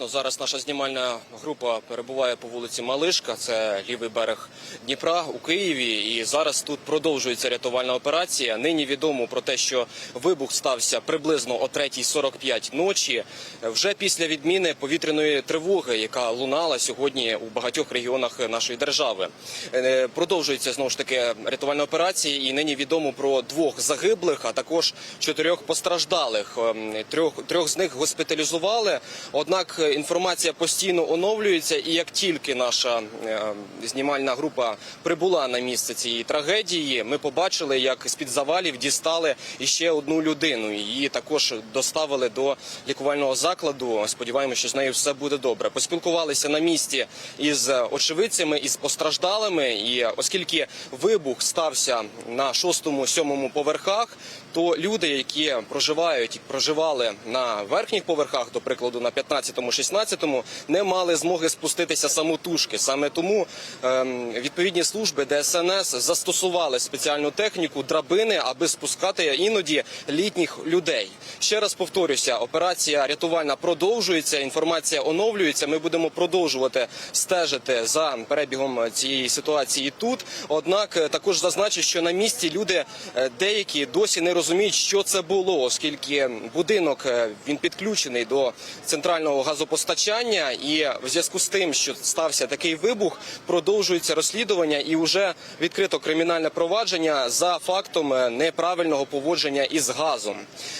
Зараз наша знімальна група перебуває по вулиці Малишка, це лівий берег Дніпра у Києві. І зараз тут продовжується рятувальна операція. Нині відомо про те, що вибух стався приблизно о 3.45 ночі, вже після відміни повітряної тривоги, яка лунала сьогодні у багатьох регіонах нашої держави. Е, Продовжується знову ж таки рятувальна операція, і нині відомо про двох загиблих, а також чотирьох постраждалих. Ем, Трьох трьох з них госпіталізували. Однак інформація постійно оновлюється, і як тільки наша е, знімальна група прибула на місце цієї трагедії, ми побачили, як з під завалів дістали іще одну людину. Її також доставили до лікувального закладу. Сподіваємося, що з нею все буде добре. Поспілкувалися на місці із очевидцями, із постраждалими. І оскільки вибух стався на шостому-сьомому поверхах, то люди, які проживають і проживали на верхніх поверхах, до прикладу, на 15-му, 16-му, не мали змоги спуститися самотужки. Саме тому ем, відповідні служби ДСНС застосували спеціальну техніку драбини, аби спускати іноді літніх людей. Ще раз повторюся, операція рятувальна продовжується. Інформація оновлюється. Ми будемо продовжувати стежити за перебігом цієї ситуації тут. Однак е, також зазначу, що на місці люди е, деякі досі не розуміють, що це було, оскільки будинок е, він підключений до центрального газопостачання, і в зв'язку з тим, що стався такий вибух, продовжується розслідування і вже відкрито кримінальне провадження за фактом е, неправильного поводження із газом.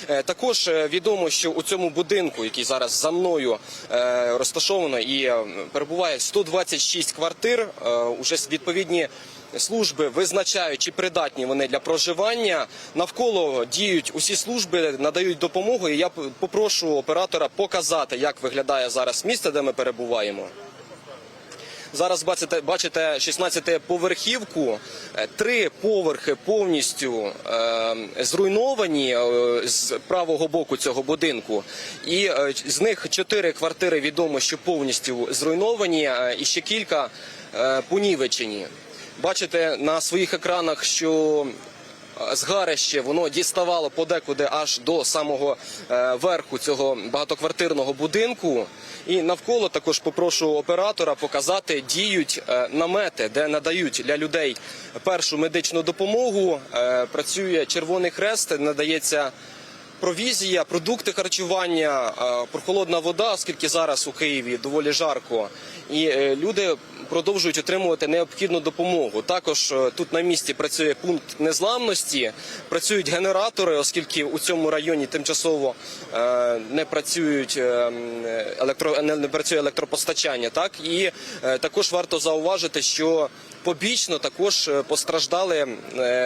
Е, Також е, відомо, що у цьому будинку, який зараз за мною розташовано і перебуває 126 квартир, уже відповідні. Служби визначають, чи придатні вони для проживання. Навколо діють усі служби, надають допомогу. І я попрошу оператора показати, як виглядає зараз місце, де ми перебуваємо. Зараз бачите, бачите 16-поверхівку, Е, три поверхи повністю е, зруйновані з правого боку цього будинку, і е, з них чотири квартири відомо, що повністю зруйновані, е, і ще кілька е, понівечені. Бачите на своїх екранах, що е, згарище воно діставало подекуди аж до самого е, верху цього багатоквартирного будинку. І навколо також попрошу оператора показати діють е, намети, де надають для людей першу медичну допомогу. Працює Червоний Хрест, надається. Провізія, продукти харчування, прохолодна вода, оскільки зараз у Києві доволі жарко, і люди продовжують отримувати необхідну допомогу. Також е, тут на місці працює пункт незламності, працюють генератори, оскільки у цьому районі тимчасово е, не працюють е, електро не працює електропостачання. Так і також варто зауважити, що побічно також постраждали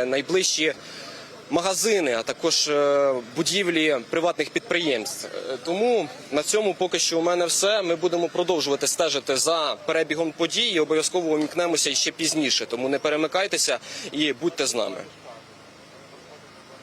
найближчі магазини, а також е, будівлі приватних підприємств. Е, Тому на цьому поки що у мене все. Ми будемо продовжувати стежити за перебігом подій і обов'язково умікнемося ще пізніше. Тому не перемикайтеся і будьте з нами.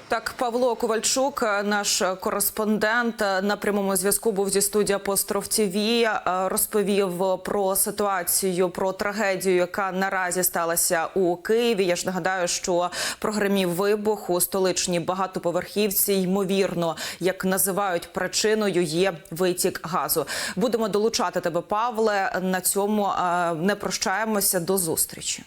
Так, Павло Ковальчук, наш кореспондент на прямому зв'язку, був зі студії Апостроф ТВ, розповів про ситуацію, про трагедію, яка наразі сталася у Києві. Я ж нагадаю, що прогремів вибух у столичній багатоповерхівці. Ймовірно, як називають причиною, є витік газу. Будемо долучати тебе, Павле. На цьому е, не прощаємося. До зустрічі.